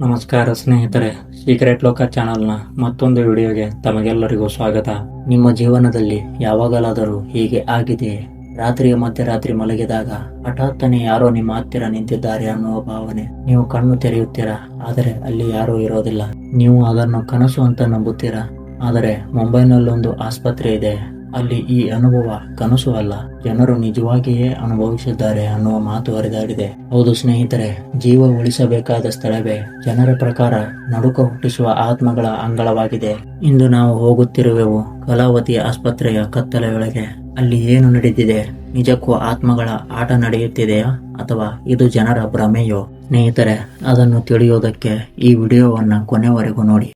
ನಮಸ್ಕಾರ ಸ್ನೇಹಿತರೆ ಸೀಕ್ರೆಟ್ ಲೋಕ ಚಾನಲ್ನ ಮತ್ತೊಂದು ವಿಡಿಯೋಗೆ ತಮಗೆಲ್ಲರಿಗೂ ಸ್ವಾಗತ. ನಿಮ್ಮ ಜೀವನದಲ್ಲಿ ಯಾವಾಗಲಾದರೂ ಹೀಗೆ ಆಗಿದೆಯೇ? ರಾತ್ರಿಯ ಮಧ್ಯರಾತ್ರಿ ಮಲಗಿದಾಗ ಹಠಾತ್ತನೆ ಯಾರೋ ನಿಮ್ಮ ಹತ್ತಿರ ನಿಂತಿದ್ದಾರೆ ಅನ್ನುವ ಭಾವನೆ ನೀವು ಕಣ್ಣು ತೆರೆಯುತ್ತೀರಾ? ಆದರೆ ಅಲ್ಲಿ ಯಾರೂ ಇರೋದಿಲ್ಲ. ನೀವು ಅದನ್ನು ಕನಸು ಅಂತ ನಂಬುತ್ತೀರಾ? ಆದರೆ ಮುಂಬೈನಲ್ಲೊಂದು ಆಸ್ಪತ್ರೆ ಇದೆ. ಅಲ್ಲಿ ಈ ಅನುಭವ ಕನಸು ಅಲ್ಲ. ಜನರು ನಿಜವಾಗಿಯೇ ಅನುಭವಿಸಿದ್ದಾರೆ ಅನ್ನುವ ಮಾತು ಹರಿದಾಡಿದೆ ಹೌದು ಸ್ನೇಹಿತರೆ, ಜೀವ ಉಳಿಸಬೇಕಾದ ಸ್ಥಳವೇ ಜನರ ಪ್ರಕಾರ ನಡುಕ ಹುಟ್ಟಿಸುವ ಆತ್ಮಗಳ ಅಂಗಳವಾಗಿದೆ. ಇಂದು ನಾವು ಹೋಗುತ್ತಿರುವೆವು ಕಲಾವತಿ ಆಸ್ಪತ್ರೆಯ ಕತ್ತಲೆಯೊಳಗೆ ಅಲ್ಲಿ ಏನು ನಡೆದಿದೆ? ನಿಜಕ್ಕೂ ಆತ್ಮಗಳ ಆಟ ನಡೆಯುತ್ತಿದೆಯಾ? ಅಥವಾ ಇದು ಜನರ ಭ್ರಮೆಯೋ? ಸ್ನೇಹಿತರೆ, ಅದನ್ನು ತಿಳಿಯೋದಕ್ಕೆ ಈ ವಿಡಿಯೋವನ್ನು ಕೊನೆವರೆಗೂ ನೋಡಿ.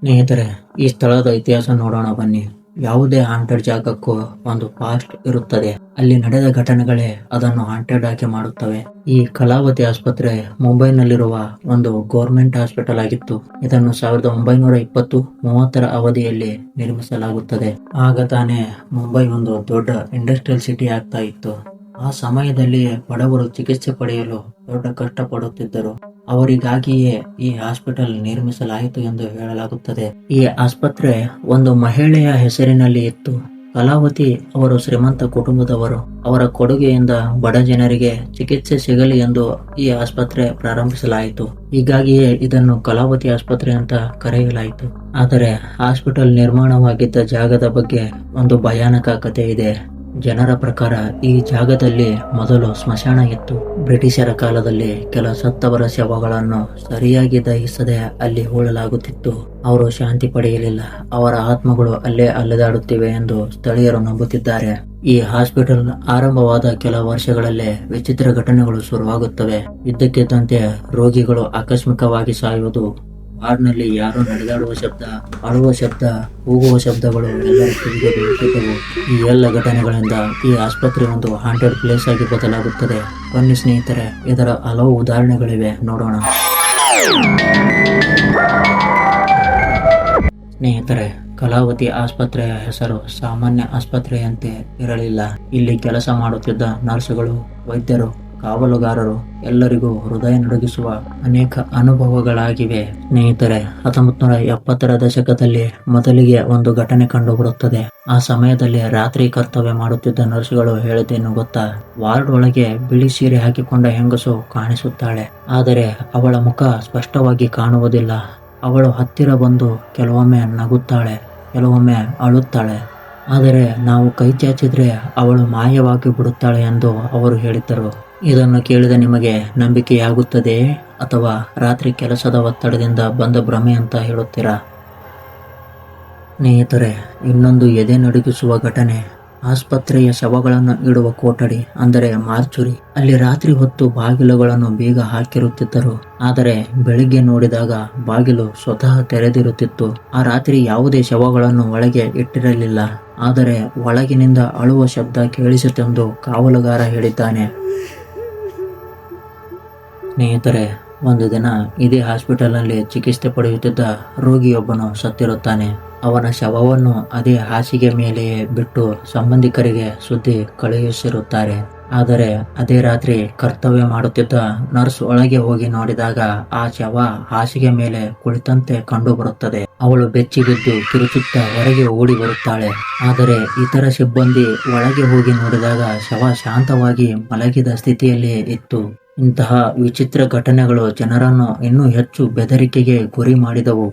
ಸ್ನೇಹಿತರೆ, ಈ ಸ್ಥಳದ ಇತಿಹಾಸ ನೋಡೋಣ ಬನ್ನಿ. ಯಾವುದೇ ಹಾಂಟೆಡ್ ಜಾಗಕ್ಕೂ ಒಂದು ಪಾಸ್ಟ್ ಇರುತ್ತದೆ. ಅಲ್ಲಿ ನಡೆದ ಘಟನೆಗಳೇ ಅದನ್ನು ಹಾಂಟೆಡ್ ಆಗಿ ಮಾಡುತ್ತವೆ. ಈ ಕಲಾವತಿ ಆಸ್ಪತ್ರೆ ಮುಂಬೈನಲ್ಲಿರುವ ಒಂದು ಗೌರ್ಮೆಂಟ್ ಹಾಸ್ಪಿಟಲ್ ಆಗಿತ್ತು. ಇದನ್ನು ಸಾವಿರದ ಒಂಬೈನೂರ ಇಪ್ಪತ್ತು ಮೂವತ್ತರ ಅವಧಿಯಲ್ಲಿ ನಿರ್ಮಿಸಲಾಗುತ್ತದೆ. ಆಗ ತಾನೇ ಮುಂಬೈ ಒಂದು ದೊಡ್ಡ ಇಂಡಸ್ಟ್ರಿಯಲ್ ಸಿಟಿ ಆಗ್ತಾ ಇತ್ತು. ಆ ಸಮಯದಲ್ಲಿ ಬಡವರು ಚಿಕಿತ್ಸೆ ಪಡೆಯಲು ದೊಡ್ಡ ಕಷ್ಟಪಡುತ್ತಿದ್ದರು. ಅವರಿಗಾಗಿಯೇ ಈ ಹಾಸ್ಪಿಟಲ್ ನಿರ್ಮಿಸಲಾಯಿತು ಎಂದು ಹೇಳಲಾಗುತ್ತದೆ. ಈ ಆಸ್ಪತ್ರೆ ಒಂದು ಮಹಿಳೆಯ ಹೆಸರಿನಲ್ಲಿ ಇತ್ತು. ಕಲಾವತಿ ಅವರು ಶ್ರೀಮಂತ ಕುಟುಂಬದವರು. ಅವರ ಕೊಡುಗೆಯಿಂದ ಬಡ ಜನರಿಗೆ ಚಿಕಿತ್ಸೆ ಸಿಗಲಿ ಎಂದು ಈ ಆಸ್ಪತ್ರೆ ಪ್ರಾರಂಭಿಸಲಾಯಿತು. ಹೀಗಾಗಿಯೇ ಇದನ್ನು ಕಲಾವತಿ ಆಸ್ಪತ್ರೆ ಅಂತ ಕರೆಯಲಾಯಿತು. ಆದರೆ ಹಾಸ್ಪಿಟಲ್ ನಿರ್ಮಾಣವಾಗಿದ್ದ ಜಾಗದ ಬಗ್ಗೆ ಒಂದು ಭಯಾನಕ ಕಥೆ ಇದೆ ಜನರ ಪ್ರಕಾರ ಈ ಜಾಗದಲ್ಲಿ ಮೊದಲು ಸ್ಮಶಾನ ಇತ್ತು. ಬ್ರಿಟಿಷರ ಕಾಲದಲ್ಲಿ ಕೆಲ ಸತ್ತವರ ಶವಗಳನ್ನು ಸರಿಯಾಗಿ ದಹಿಸದೆ ಅಲ್ಲಿ ಹೂಳಲಾಗುತ್ತಿತ್ತು. ಅವರು ಶಾಂತಿ ಪಡೆಯಲಿಲ್ಲ. ಅವರ ಆತ್ಮಗಳು ಅಲ್ಲೇ ಅಲೆದಾಡುತ್ತಿವೆ ಎಂದು ಸ್ಥಳೀಯರು ನಂಬುತ್ತಿದ್ದಾರೆ. ಈ ಹಾಸ್ಪಿಟಲ್ ಆರಂಭವಾದ ಕೆಲ ವರ್ಷಗಳಲ್ಲೇ ವಿಚಿತ್ರ ಘಟನೆಗಳು ಶುರುವಾಗುತ್ತವೆ. ಇದ್ದಕ್ಕಿದ್ದಂತೆ ರೋಗಿಗಳು ಆಕಸ್ಮಿಕವಾಗಿ ಸಾಯುವುದು ವಾರ್ಡ್ನಲ್ಲಿ ಯಾರೋ ನಡೆದಾಡುವ ಶಬ್ದ ಅಳುವ ಶಬ್ದ, ಹೋಗುವ ಶಬ್ದಗಳು ಎಲ್ಲರೂ ಈ ಎಲ್ಲ ಘಟನೆಗಳಿಂದ ಈ ಆಸ್ಪತ್ರೆ ಒಂದು ಹಾಂಟೆಡ್ ಪ್ಲೇಸ್ ಆಗಿ ಬದಲಾಗುತ್ತದೆ. ಬನ್ನಿ ಸ್ನೇಹಿತರೆ, ಇದರ ಹಲವು ಉದಾಹರಣೆಗಳಿವೆ. ನೋಡೋಣ. ಸ್ನೇಹಿತರೆ, ಕಲಾವತಿ ಆಸ್ಪತ್ರೆಯ ಹೆಸರು ಸಾಮಾನ್ಯ ಆಸ್ಪತ್ರೆಯಂತೆ ಇರಲಿಲ್ಲ. ಇಲ್ಲಿ ಕೆಲಸ ಮಾಡುತ್ತಿದ್ದ ನರ್ಸ್ಗಳು, ವೈದ್ಯರು ಕಾವಲುಗಾರರು ಎಲ್ಲರಿಗೂ ಹೃದಯ ನಡುಗಿಸುವ ಅನೇಕ ಅನುಭವಗಳಾಗಿವೆ. ಸ್ನೇಹಿತರೆ ಹತ್ತೊಂಬತ್ ನೂರ ಎಪ್ಪತ್ತರ ದಶಕದಲ್ಲಿ ಮೊದಲಿಗೆ ಒಂದು ಘಟನೆ ಕಂಡುಬರುತ್ತದೆ. ಆ ಸಮಯದಲ್ಲಿ ರಾತ್ರಿ ಕರ್ತವ್ಯ ಮಾಡುತ್ತಿದ್ದ ನರ್ಸ್ಗಳು ಹೇಳಿದ್ದೇನು ಗೊತ್ತಾ? ವಾರ್ಡ್ ಒಳಗೆ ಬಿಳಿ ಸೀರೆ ಹಾಕಿಕೊಂಡ ಹೆಂಗಸು ಕಾಣಿಸುತ್ತಾಳೆ. ಆದರೆ ಅವಳ ಮುಖ ಸ್ಪಷ್ಟವಾಗಿ ಕಾಣುವುದಿಲ್ಲ. ಅವಳು ಹತ್ತಿರ ಬಂದು ಕೆಲವೊಮ್ಮೆ ನಗುತ್ತಾಳೆ, ಕೆಲವೊಮ್ಮೆ ಅಳುತ್ತಾಳೆ. ಆದರೆ ನಾವು ಕೈ ಚಾಚಿದ್ರೆ ಅವಳು ಮಾಯವಾಗಿ ಬಿಡುತ್ತಾಳೆ ಎಂದು ಅವರು ಹೇಳಿದ್ದರು. ಇದನ್ನು ಕೇಳಿದ ನಿಮಗೆ ನಂಬಿಕೆಯಾಗುತ್ತದೆಯೇ ಅಥವಾ ರಾತ್ರಿ ಕೆಲಸದ ಒತ್ತಡದಿಂದ ಬಂದ ಭ್ರಮೆ ಅಂತ ಹೇಳುತ್ತೀರಾ? ಸ್ನೇಹಿತರೆ, ಇನ್ನೊಂದು ಎದೆ ನಡುಗಿಸುವ ಘಟನೆ. ಆಸ್ಪತ್ರೆಯ ಶವಗಳನ್ನು ಇಡುವ ಕೊಠಡಿ, ಅಂದರೆ ಮಾರ್ಚುರಿ. ಅಲ್ಲಿ ರಾತ್ರಿ ಹೊತ್ತು ಬಾಗಿಲುಗಳನ್ನು ಬೀಗ ಹಾಕಿರುತ್ತಿದ್ದರು. ಆದರೆ ಬೆಳಿಗ್ಗೆ ನೋಡಿದಾಗ ಬಾಗಿಲು ಸ್ವತಃ ತೆರೆದಿರುತ್ತಿತ್ತು. ಆ ರಾತ್ರಿ ಯಾವುದೇ ಶವಗಳನ್ನು ಒಳಗೆ ಇಟ್ಟಿರಲಿಲ್ಲ. ಆದರೆ ಒಳಗಿನಿಂದ ಅಳುವ ಶಬ್ದ ಕೇಳಿಸಿತೆಂದು ಕಾವಲುಗಾರ ಹೇಳಿದ್ದಾನೆ. ಸ್ನೇಹಿತರೆ, ಒಂದು ದಿನ ಇದೇ ಹಾಸ್ಪಿಟಲ್ನಲ್ಲಿ ಚಿಕಿತ್ಸೆ ಪಡೆಯುತ್ತಿದ್ದ ರೋಗಿಯೊಬ್ಬನು ಸತ್ತಿರುತ್ತಾನೆ. ಅವನ ಶವವನ್ನು ಅದೇ ಹಾಸಿಗೆ ಮೇಲೆಯೇ ಬಿಟ್ಟು ಸಂಬಂಧಿಕರಿಗೆ ಸುದ್ದಿ ಕಳುಹಿಸಿರುತ್ತಾರೆ. ಆದರೆ ಅದೇ ರಾತ್ರಿ ಕರ್ತವ್ಯ ಮಾಡುತ್ತಿದ್ದ ನರ್ಸ್ ಒಳಗೆ ಹೋಗಿ ನೋಡಿದಾಗ ಆ ಶವ ಹಾಸಿಗೆ ಮೇಲೆ ಕುಳಿತಂತೆ ಕಂಡು ಬರುತ್ತದೆ ಅವಳು ಬೆಚ್ಚಿಬಿದ್ದು ಕಿರುಚುತ್ತಾ ಹೊರಗೆ ಓಡಿ ಬರುತ್ತಾಳೆ. ಆದರೆ ಇತರ ಸಿಬ್ಬಂದಿ ಒಳಗೆ ಹೋಗಿ ನೋಡಿದಾಗ ಶವ ಶಾಂತವಾಗಿ ಮಲಗಿದ ಸ್ಥಿತಿಯಲ್ಲಿ ಇತ್ತು. ಇಂತಹ ವಿಚಿತ್ರ ಘಟನೆಗಳು ಜನರನ್ನು ಇನ್ನೂ ಹೆಚ್ಚು ಬೆದರಿಕೆಗೆ ಗುರಿ ಮಾಡಿದವು.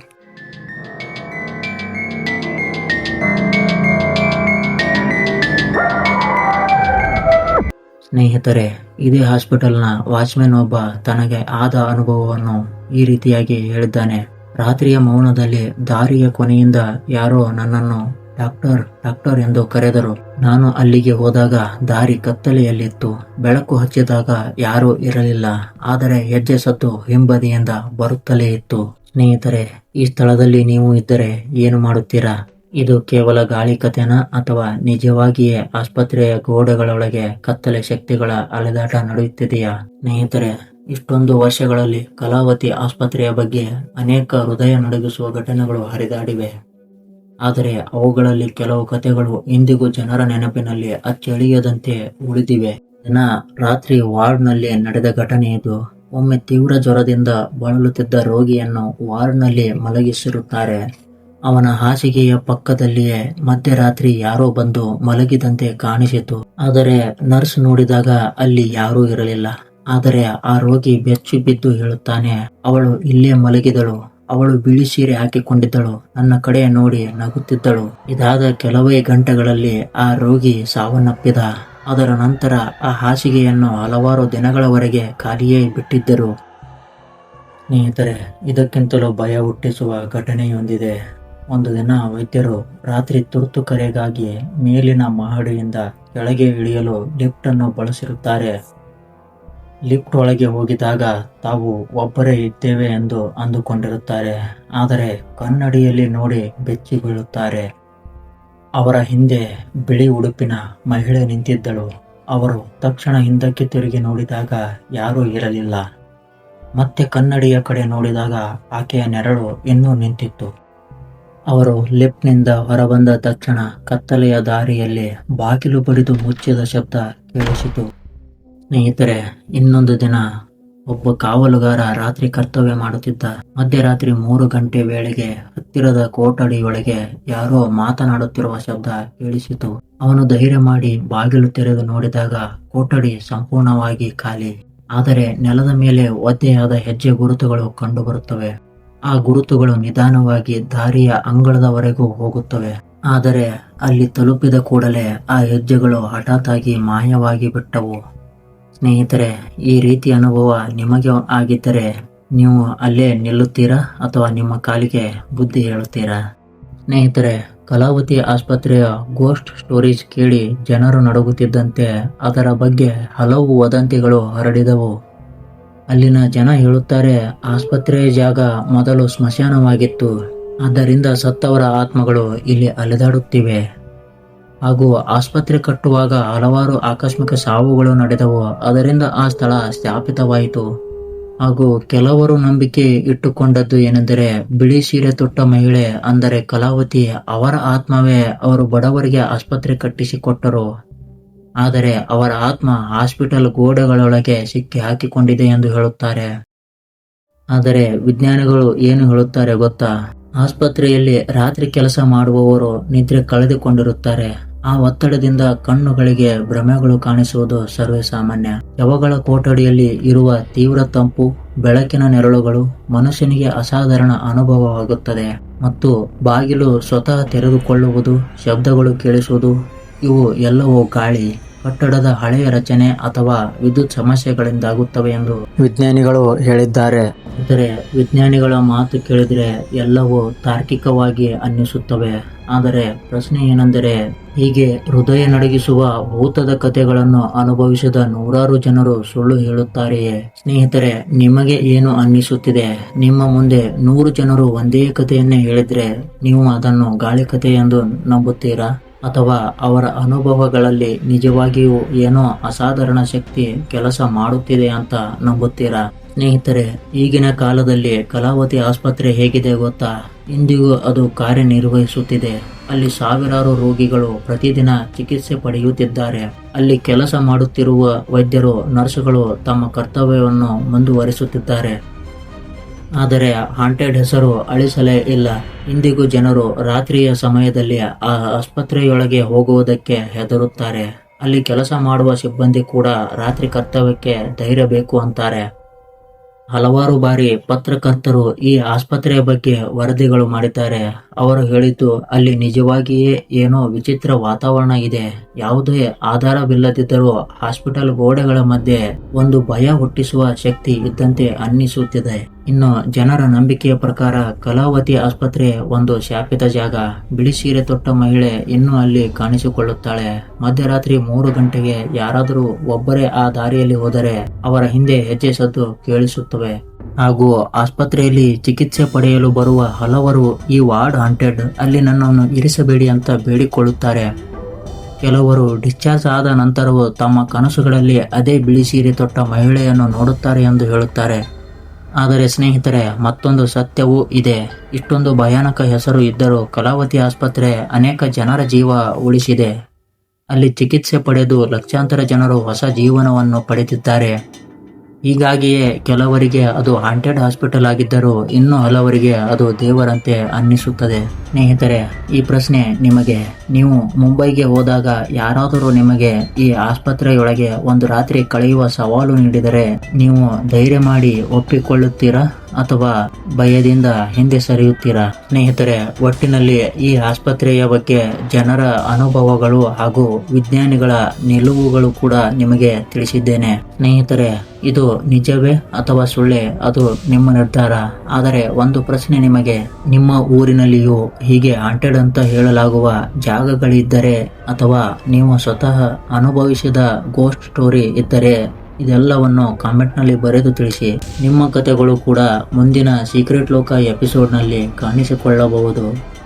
ಸ್ನೇಹಿತರೆ, ಇದೇ ಹಾಸ್ಪಿಟಲ್ನ ವಾಚ್ಮೆನ್ ಒಬ್ಬ ತನಗೆ ಆದ ಅನುಭವವನ್ನು ಈ ರೀತಿಯಾಗಿ ಹೇಳಿದ್ದಾನೆ. ರಾತ್ರಿಯ ಮೌನದಲ್ಲಿ ದಾರಿಯ ಕೊನೆಯಿಂದ ಯಾರೋ ನನ್ನನ್ನು ಡಾಕ್ಟರ್ ಡಾಕ್ಟರ್ ಎಂದು ಕರೆದರು. ನಾನು ಅಲ್ಲಿಗೆ ಹೋದಾಗ ದಾರಿ ಕತ್ತಲೆಯಲ್ಲಿತ್ತು. ಬೆಳಕು ಹಚ್ಚಿದಾಗ ಯಾರೂ ಇರಲಿಲ್ಲ. ಆದರೆ ಹೆಜ್ಜೆ ಸದ್ದು ಹಿಂಬದಿಯಿಂದ ಬರುತ್ತಲೇ ಇತ್ತು. ಸ್ನೇಹಿತರೆ, ಈ ಸ್ಥಳದಲ್ಲಿ ನೀವು ಇದ್ದರೆ ಏನು ಮಾಡುತ್ತೀರಾ? ಇದು ಕೇವಲ ಗಾಳಿ ಕಥೆನಾ ಅಥವಾ ನಿಜವಾಗಿಯೇ ಆಸ್ಪತ್ರೆಯ ಗೋಡೆಗಳೊಳಗೆ ಕತ್ತಲೆ ಶಕ್ತಿಗಳ ಅಲೆದಾಟ ನಡೆಯುತ್ತಿದೆಯಾ? ಸ್ನೇಹಿತರೆ, ಇಷ್ಟೊಂದು ವರ್ಷಗಳಲ್ಲಿ ಕಲಾವತಿ ಆಸ್ಪತ್ರೆಯ ಬಗ್ಗೆ ಅನೇಕ ಹೃದಯ ನಡುಗಿಸುವ ಘಟನೆಗಳು ಹರಿದಾಡಿವೆ. ಆದರೆ ಅವುಗಳಲ್ಲಿ ಕೆಲವು ಕಥೆಗಳು ಇಂದಿಗೂ ಜನರ ನೆನಪಿನಲ್ಲಿ ಅಚ್ಚಳಿಯದಂತೆ ಉಳಿದಿವೆ. ದಿನ ರಾತ್ರಿ ವಾರ್ಡ್ನಲ್ಲಿ ನಡೆದ ಘಟನೆ ಇದು. ಒಮ್ಮೆ ತೀವ್ರ ಜ್ವರದಿಂದ ಬಳಲುತ್ತಿದ್ದ ರೋಗಿಯನ್ನು ವಾರ್ಡ್ನಲ್ಲಿ ಮಲಗಿಸಿರುತ್ತಾರೆ. ಅವನ ಹಾಸಿಗೆಯ ಪಕ್ಕದಲ್ಲಿಯೇ ಮಧ್ಯರಾತ್ರಿ ಯಾರೋ ಬಂದು ಮಲಗಿದಂತೆ ಕಾಣಿಸಿತು. ಆದರೆ ನರ್ಸ್ ನೋಡಿದಾಗ ಅಲ್ಲಿ ಯಾರೂ ಇರಲಿಲ್ಲ. ಆದರೆ ಆ ರೋಗಿ ಬೆಚ್ಚಿ ಬಿದ್ದು ಹೇಳುತ್ತಾನೆ, ಅವಳು ಇಲ್ಲೇ ಮಲಗಿದಳು. ಅವಳು ಬಿಳಿ ಸೀರೆ ಹಾಕಿಕೊಂಡಿದ್ದಳು. ನನ್ನ ಕಡೆ ನೋಡಿ ನಗುತ್ತಿದ್ದಳು. ಇದಾದ ಕೆಲವೇ ಗಂಟೆಗಳಲ್ಲಿ ಆ ರೋಗಿ ಸಾವನ್ನಪ್ಪಿದ. ಅದರ ನಂತರ ಆ ಹಾಸಿಗೆಯನ್ನು ಹಲವಾರು ದಿನಗಳವರೆಗೆ ಖಾಲಿಯೇ ಬಿಟ್ಟಿದ್ದರು. ಸ್ನೇಹಿತರೆ, ಇದಕ್ಕಿಂತಲೂ ಭಯ ಹುಟ್ಟಿಸುವ ಘಟನೆಯೊಂದಿದೆ. ಒಂದು ದಿನ ವೈದ್ಯರು ರಾತ್ರಿ ತುರ್ತು ಕರೆಗಾಗಿ ಮೇಲಿನ ಮಹಡಿಯಿಂದ ಕೆಳಗೆ ಇಳಿಯಲು ಲಿಫ್ಟ್ ಅನ್ನು ಬಳಸಿರುತ್ತಾರೆ. ಲಿಫ್ಟ್ ಒಳಗೆ ಹೋಗಿದಾಗ ತಾವು ಒಬ್ಬರೇ ಇದ್ದೇವೆ ಎಂದು ಅಂದುಕೊಂಡಿರುತ್ತಾರೆ. ಆದರೆ ಕನ್ನಡಿಯಲ್ಲಿ ನೋಡಿ ಬೆಚ್ಚಿ ಬೀಳುತ್ತಾರೆ ಅವರ ಹಿಂದೆ ಬಿಳಿ ಉಡುಪಿನ ಮಹಿಳೆ ನಿಂತಿದ್ದಳು. ಅವರು ತಕ್ಷಣ ಹಿಂದಕ್ಕೆ ತಿರುಗಿ ನೋಡಿದಾಗ ಯಾರೂ ಇರಲಿಲ್ಲ. ಮತ್ತೆ ಕನ್ನಡಿಯ ಕಡೆ ನೋಡಿದಾಗ ಆಕೆಯ ನೆರಳು ಇನ್ನೂ ನಿಂತಿತ್ತು. ಅವರು ಲಿಫ್ಟ್ನಿಂದ ಹೊರಬಂದ ತಕ್ಷಣ ಕತ್ತಲೆಯ ದಾರಿಯಲ್ಲಿ ಬಾಗಿಲು ಬಡಿದು ಮುಚ್ಚಿದ ಶಬ್ದ ಕೇಳಿಸಿತು. ಸ್ನೇಹಿತರೆ, ಇನ್ನೊಂದು ದಿನ ಒಬ್ಬ ಕಾವಲುಗಾರ ರಾತ್ರಿ ಕರ್ತವ್ಯ ಮಾಡುತ್ತಿದ್ದ ಮಧ್ಯರಾತ್ರಿ ಮೂರು ಗಂಟೆ ವೇಳೆಗೆ ಹತ್ತಿರದ ಕೋಟಡಿಯೊಳಗೆ ಯಾರೋ ಮಾತನಾಡುತ್ತಿರುವ ಶಬ್ದ ಕೇಳಿಸಿತು. ಅವನು ಧೈರ್ಯ ಮಾಡಿ ಬಾಗಿಲು ತೆರೆದು ನೋಡಿದಾಗ ಕೋಟಡಿ ಸಂಪೂರ್ಣವಾಗಿ ಖಾಲಿ. ಆದರೆ ನೆಲದ ಮೇಲೆ ಒದ್ದೆಯಾದ ಹೆಜ್ಜೆ ಗುರುತುಗಳು ಕಂಡುಬರುತ್ತವೆ. ಆ ಗುರುತುಗಳು ನಿಧಾನವಾಗಿ ದಾರಿಯ ಅಂಗಳದವರೆಗೂ ಹೋಗುತ್ತವೆ. ಆದರೆ ಅಲ್ಲಿ ತಲುಪಿದ ಕೂಡಲೇ ಆ ಹೆಜ್ಜೆಗಳು ಹಠಾತ್ ಆಗಿ ಮಾಯವಾಗಿ ಬಿಟ್ಟವು. ಸ್ನೇಹಿತರೆ, ಈ ರೀತಿ ಅನುಭವ ನಿಮಗೆ ಆಗಿದ್ದರೆ ನೀವು ಅಲ್ಲೇ ನಿಲ್ಲುತ್ತೀರಾ ಅಥವಾ ನಿಮ್ಮ ಕಾಲಿಗೆ ಬುದ್ಧಿ ಹೇಳುತ್ತೀರಾ? ಸ್ನೇಹಿತರೆ, ಕಲಾವತಿ ಆಸ್ಪತ್ರೆಯ ಗೋಸ್ಟ್ ಸ್ಟೋರೀಸ್ ಕೇಳಿ ಜನರು ನಡುಗುತ್ತಿದ್ದಂತೆ ಅದರ ಬಗ್ಗೆ ಹಲವು ವದಂತಿಗಳು ಹರಡಿದವು. ಅಲ್ಲಿನ ಜನ ಹೇಳುತ್ತಾರೆ, ಆಸ್ಪತ್ರೆಯ ಜಾಗ ಮೊದಲು ಸ್ಮಶಾನವಾಗಿತ್ತು. ಆದ್ದರಿಂದ ಸತ್ತವರ ಆತ್ಮಗಳು ಇಲ್ಲಿ ಅಲೆದಾಡುತ್ತಿವೆ. ಹಾಗೂ ಆಸ್ಪತ್ರೆ ಕಟ್ಟುವಾಗ ಹಲವಾರು ಆಕಸ್ಮಿಕ ಸಾವುಗಳು ನಡೆದವು. ಅದರಿಂದ ಆ ಸ್ಥಳ ಸ್ಥಾಪಿತವಾಯಿತು. ಹಾಗೂ ಕೆಲವರು ನಂಬಿಕೆ ಇಟ್ಟುಕೊಂಡದ್ದು ಏನೆಂದರೆ, ಬಿಳಿ ಸೀರೆ ತೊಟ್ಟ ಮಹಿಳೆ, ಅಂದರೆ ಕಲಾವತಿ, ಅವರ ಆತ್ಮವೇ ಅವರು ಬಡವರಿಗೆ ಆಸ್ಪತ್ರೆ ಕಟ್ಟಿಸಿಕೊಟ್ಟರು. ಆದರೆ ಅವರ ಆತ್ಮ ಹಾಸ್ಪಿಟಲ್ ಗೋಡೆಗಳೊಳಗೆ ಸಿಕ್ಕಿ ಹಾಕಿಕೊಂಡಿದೆ ಎಂದು ಹೇಳುತ್ತಾರೆ. ಆದರೆ ವಿಜ್ಞಾನಿಗಳು ಏನು ಹೇಳುತ್ತಾರೆ ಗೊತ್ತಾ? ಆಸ್ಪತ್ರೆಯಲ್ಲಿ ರಾತ್ರಿ ಕೆಲಸ ಮಾಡುವವರು ನಿದ್ರೆ ಕಳೆದುಕೊಂಡಿರುತ್ತಾರೆ. ಆ ಒತ್ತಡದಿಂದ ಕಣ್ಣುಗಳಿಗೆ ಭ್ರಮೆಗಳು ಕಾಣಿಸುವುದು ಸರ್ವೇ ಸಾಮಾನ್ಯ ಯವಗಳ ಕೊಠಡಿಯಲ್ಲಿ ಇರುವ ತೀವ್ರ ತಂಪು, ಬೆಳಕಿನ ನೆರಳುಗಳು ಮನುಷ್ಯನಿಗೆ ಅಸಾಧಾರಣ ಅನುಭವವಾಗುತ್ತದೆ. ಮತ್ತು ಬಾಗಿಲು ಸ್ವತಃ ತೆರೆದುಕೊಳ್ಳುವುದು, ಶಬ್ದಗಳು ಕೇಳಿಸುವುದು, ಇವು ಎಲ್ಲವೂ ಗಾಳಿ. ಕಟ್ಟಡದ ಹಳೆಯ ರಚನೆ ಅಥವಾ ವಿದ್ಯುತ್ ಸಮಸ್ಯೆಗಳಿಂದಾಗುತ್ತವೆ ಎಂದು ವಿಜ್ಞಾನಿಗಳು ಹೇಳಿದ್ದಾರೆ. ಆದರೆ ವಿಜ್ಞಾನಿಗಳ ಮಾತು ಕೇಳಿದರೆ ಎಲ್ಲವೂ ತಾರ್ಕಿಕವಾಗಿ ಅನ್ನಿಸುತ್ತವೆ. ಆದರೆ ಪ್ರಶ್ನೆ ಏನೆಂದರೆ ಹೀಗೆ ಹೃದಯ ನಡಗಿಸುವ ಭೂತದ ಕಥೆಗಳನ್ನು ಅನುಭವಿಸಿದ ನೂರಾರು ಜನರು ಸುಳ್ಳು ಹೇಳುತ್ತಾರೆಯೇ? ಸ್ನೇಹಿತರೆ ನಿಮಗೆ ಏನು ಅನ್ನಿಸುತ್ತಿದೆ? ನಿಮ್ಮ ಮುಂದೆ ನೂರು ಜನರು ಒಂದೇ ಕಥೆಯನ್ನೇ ಹೇಳಿದ್ರೆ ನೀವು ಅದನ್ನು ಗಾಳಿ ಕಥೆ ಎಂದು ನಂಬುತ್ತೀರಾ? ಅಥವಾ ಅವರ ಅನುಭವಗಳಲ್ಲಿ ನಿಜವಾಗಿಯೂ ಏನೋ ಅಸಾಧಾರಣ ಶಕ್ತಿ ಕೆಲಸ ಮಾಡುತ್ತಿದೆ ಅಂತ ನಂಬುತ್ತೀರಾ? ಸ್ನೇಹಿತರೆ, ಈಗಿನ ಕಾಲದಲ್ಲಿ ಕಲಾವತಿ ಆಸ್ಪತ್ರೆ ಹೇಗಿದೆ ಗೊತ್ತಾ? ಇಂದಿಗೂ ಅದು ಕಾರ್ಯನಿರ್ವಹಿಸುತ್ತಿದೆ. ಅಲ್ಲಿ ಸಾವಿರಾರು ರೋಗಿಗಳು ಪ್ರತಿದಿನ ಚಿಕಿತ್ಸೆ ಪಡೆಯುತ್ತಿದ್ದಾರೆ. ಅಲ್ಲಿ ಕೆಲಸ ಮಾಡುತ್ತಿರುವ ವೈದ್ಯರು, ನರ್ಸ್ಗಳು ತಮ್ಮ ಕರ್ತವ್ಯವನ್ನು ಮುಂದುವರಿಸುತ್ತಿದ್ದಾರೆ. ಆದರೆ ಹಾಂಟೆಡ್ ಹೆಸರು ಅಳಿಸಲೇ ಇಲ್ಲ. ಇಂದಿಗೂ ಜನರು ರಾತ್ರಿಯ ಸಮಯದಲ್ಲಿ ಆ ಆಸ್ಪತ್ರೆಯೊಳಗೆ ಹೋಗುವುದಕ್ಕೆ ಹೆದರುತ್ತಾರೆ. ಅಲ್ಲಿ ಕೆಲಸ ಮಾಡುವ ಸಿಬ್ಬಂದಿ ಕೂಡ ರಾತ್ರಿ ಕರ್ತವ್ಯಕ್ಕೆ ಧೈರ್ಯ ಬೇಕು ಅಂತಾರೆ. ಹಲವಾರು ಬಾರಿ ಪತ್ರಕರ್ತರು ಈ ಆಸ್ಪತ್ರೆಯ ಬಗ್ಗೆ ವರದಿಗಳು ಮಾಡಿದ್ದಾರೆ. ಅವರು ಹೇಳಿದ್ದು, ಅಲ್ಲಿ ನಿಜವಾಗಿಯೇ ಏನೋ ವಿಚಿತ್ರ ವಾತಾವರಣ ಇದೆ. ಯಾವುದೇ ಆಧಾರವಿಲ್ಲದಿದ್ದರೂ ಹಾಸ್ಪಿಟಲ್ ಗೋಡೆಗಳ ಮಧ್ಯೆ ಒಂದು ಭಯ ಹುಟ್ಟಿಸುವ ಶಕ್ತಿ ಇದ್ದಂತೆ ಅನ್ನಿಸುತ್ತಿದೆ. ಇನ್ನು ಜನರ ನಂಬಿಕೆಯ ಪ್ರಕಾರ ಕಲಾವತಿ ಆಸ್ಪತ್ರೆ ಒಂದು ಶಾಪಿತ ಜಾಗ. ಬಿಳಿ ಸೀರೆ ತೊಟ್ಟ ಮಹಿಳೆ ಇನ್ನೂ ಅಲ್ಲಿ ಕಾಣಿಸಿಕೊಳ್ಳುತ್ತಾಳೆ. ಮಧ್ಯರಾತ್ರಿ ಮೂರು ಗಂಟೆಗೆ ಯಾರಾದರೂ ಒಬ್ಬರೇ ಆ ದಾರಿಯಲ್ಲಿ ಹೋದರೆ ಅವರ ಹಿಂದೆ ಹೆಜ್ಜೆ ಸದ್ದು ಕೇಳಿಸುತ್ತವೆ. ಹಾಗೂ ಆಸ್ಪತ್ರೆಯಲ್ಲಿ ಚಿಕಿತ್ಸೆ ಪಡೆಯಲು ಬರುವ ಹಲವರು ಈ ವಾರ್ಡ್ ಹಾಂಟೆಡ್, ಅಲ್ಲಿ ನನ್ನನ್ನು ಇರಿಸಬೇಡಿ ಅಂತ ಬೇಡಿಕೊಳ್ಳುತ್ತಾರೆ. ಕೆಲವರು ಡಿಸ್ಚಾರ್ಜ್ ಆದ ನಂತರವೂ ತಮ್ಮ ಕನಸುಗಳಲ್ಲಿ ಅದೇ ಬಿಳಿ ಸೀರೆ ತೊಟ್ಟ ಮಹಿಳೆಯನ್ನು ನೋಡುತ್ತಾರೆ ಎಂದು ಹೇಳುತ್ತಾರೆ. ಆದರೆ ಸ್ನೇಹಿತರೆ, ಮತ್ತೊಂದು ಸತ್ಯವೂ ಇದೆ. ಇಷ್ಟೊಂದು ಭಯಾನಕ ಹೆಸರು ಇದ್ದರೂ ಕಲಾವತಿ ಆಸ್ಪತ್ರೆ ಅನೇಕ ಜನರ ಜೀವ ಉಳಿಸಿದೆ. ಅಲ್ಲಿ ಚಿಕಿತ್ಸೆ ಪಡೆದು ಲಕ್ಷಾಂತರ ಜನರು ಹೊಸ ಜೀವನವನ್ನು ಪಡೆದಿದ್ದಾರೆ. ಹೀಗಾಗಿಯೇ ಕೆಲವರಿಗೆ ಅದು ಹಾಂಟೆಡ್ ಹಾಸ್ಪಿಟಲ್ ಆಗಿದ್ದರೂ ಇನ್ನು ಹಲವರಿಗೆ ಅದು ದೇವರಂತೆ ಅನ್ನಿಸುತ್ತದೆ. ಸ್ನೇಹಿತರೆ, ಈ ಪ್ರಶ್ನೆ ನಿಮಗೆ, ನೀವು ಮುಂಬೈಗೆ ಹೋದಾಗ ಯಾರಾದರೂ ನಿಮಗೆ ಈ ಆಸ್ಪತ್ರೆಯೊಳಗೆ ಒಂದು ರಾತ್ರಿ ಕಳೆಯುವ ಸವಾಲು ನೀಡಿದರೆ ನೀವು ಧೈರ್ಯ ಮಾಡಿ ಒಪ್ಪಿಕೊಳ್ಳುತ್ತೀರಾ ಅಥವಾ ಭಯದಿಂದ ಹಿಂದೆ ಸರಿಯುತ್ತೀರಾ? ಸ್ನೇಹಿತರೆ, ಒಟ್ಟಿನಲ್ಲಿ ಈ ಆಸ್ಪತ್ರೆಯ ಬಗ್ಗೆ ಜನರ ಅನುಭವಗಳು ಹಾಗೂ ವಿಜ್ಞಾನಿಗಳ ನಿಲುವುಗಳು ಕೂಡ ನಿಮಗೆ ತಿಳಿಸಿದ್ದೇನೆ. ಸ್ನೇಹಿತರೆ ಇದು ನಿಜವೇ ಅಥವಾ ಸುಳ್ಳೆ? ಅದು ನಿಮ್ಮ ನಿರ್ಧಾರ. ಆದರೆ ಒಂದು ಪ್ರಶ್ನೆ ನಿಮಗೆ. ನಿಮ್ಮ ಊರಿನಲ್ಲಿಯೂ ಹೀಗೆ ಆಂಟೆಡ್ ಅಂತ ಹೇಳಲಾಗುವ ಜಾಗಗಳಿದ್ದರೆ ಅಥವಾ ನೀವು ಸ್ವತಃ ಅನುಭವಿಸಿದ ಗೋಸ್ಟ್ ಸ್ಟೋರಿ ಇದ್ದರೆ ಇದೆಲ್ಲವನ್ನು ಕಾಮೆಂಟ್ನಲ್ಲಿ ಬರೆದು ತಿಳಿಸಿ. ನಿಮ್ಮ ಕಥೆಗಳು ಕೂಡ ಮುಂದಿನ ಸೀಕ್ರೆಟ್ ಲೋಕ ಎಪಿಸೋಡ್ನಲ್ಲಿ ಕಾಣಿಸಿಕೊಳ್ಳಬಹುದು.